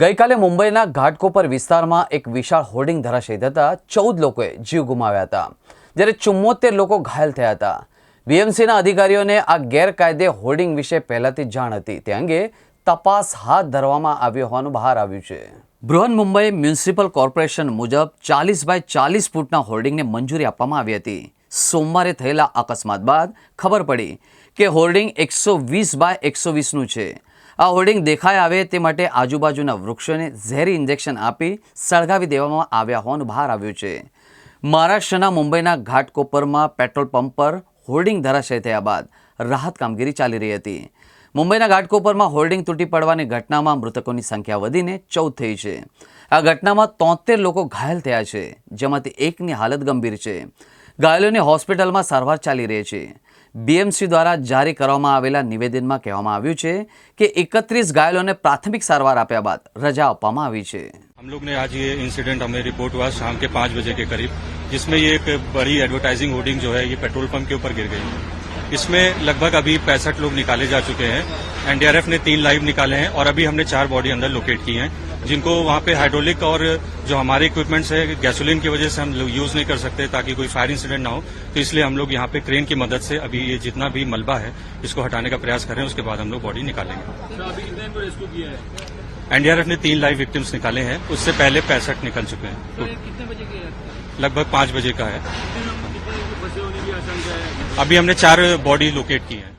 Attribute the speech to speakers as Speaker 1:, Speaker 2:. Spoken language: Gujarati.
Speaker 1: ગઈકાલે મુંબઈના ઘાટકોપર વિસ્તારમાં એક વિશાળ હોર્ડિંગ ધરાશયી થતાં ચૌદ લોકોએ જીવ ગુમાવ્યા હતા, જ્યારે ચુમ્મોતેર લોકો ઘાયલ થયા હતા. બીએમસીના અધિકારીઓને આ ગેરકાયદે હોર્ડિંગ વિશે પહેલાથી જાણ હતી. તે અંગે તપાસ હાથ ધરવામાં આવ્યો હોવાનું બહાર આવ્યું છે. બૃહન મુંબઈ મ્યુનિસિપલ કોર્પોરેશન મુજબ ચાલીસ બાય ચાલીસ ફૂટના હોર્ડિંગને મંજૂરી આપવામાં આવી હતી. સોમવારે થયેલા અકસ્માત બાદ ખબર પડી કે હોર્ડિંગ એકસો વીસ બાય એકસો વીસનું છે. આ હોર્ડિંગ દેખાય આવે તે માટે આજુબાજુના વૃક્ષોને ઝેરી ઇન્જેક્શન આપી સળગાવી દેવામાં આવ્યા હોવાનું બહાર આવ્યું છે. મહારાષ્ટ્રના મુંબઈના ઘાટકોપરમાં પેટ્રોલ પંપ પર હોર્ડિંગ ધરાશય થયા બાદ રાહત કામગીરી ચાલી રહી હતી. મુંબઈના ઘાટકોપરમાં હોર્ડિંગ તૂટી પડવાની ઘટનામાં મૃતકોની સંખ્યા વધીને ચૌદ થઈ છે. આ ઘટનામાં તોતેર લોકો ઘાયલ થયા છે, જેમાંથી એકની હાલત ગંભીર છે. ઘાયલોને હોસ્પિટલમાં સારવાર ચાલી રહી છે. બીએમસી દ્વારા જારી કરવામાં આવેલા નિવેદનમાં કહેવામાં આવ્યું છે કે એકત્રીસ ઘાયલોને પ્રાથમિક સારવાર આપ્યા બાદ રજા આપવામાં આવી છે
Speaker 2: हम लोग ने आज ये इंसिडेंट हमें रिपोर्ट हुआ शाम के पाँच बजे के करीब जिसमें ये एक बड़ी एडवर्टाइजिंग होर्डिंग जो है ये पेट्रोल पंप के ऊपर गिर गई इसमें लगभग अभी पैंसठ लोग निकाले जा चुके हैं एनडीआरएफ ने तीन लाइव निकाले हैं और अभी हमने चार बॉडी अंदर लोकेट की हैं जिनको वहाँ पे हाइड्रोलिक और जो हमारे इक्विपमेंट्स है गैसोलीन की वजह से हम लोग यूज़ नहीं कर सकते ताकि कोई फायर इंसिडेंट ना हो। तो इसलिए हम लोग यहाँ पे क्रेन की मदद से अभी ये जितना भी मलबा है इसको हटाने का प्रयास करें उसके बाद हम लोग बॉडी निकालेंगे। एनडीआरएफ ने तीन लाइव विक्टिम्स निकाले हैं उससे पहले पैंसठ निकल चुके हैं। तो
Speaker 3: कितने बजे की है?
Speaker 2: लगभग पाँच बजे का है।
Speaker 3: है?
Speaker 2: अभी हमने चार बॉडी लोकेट की है।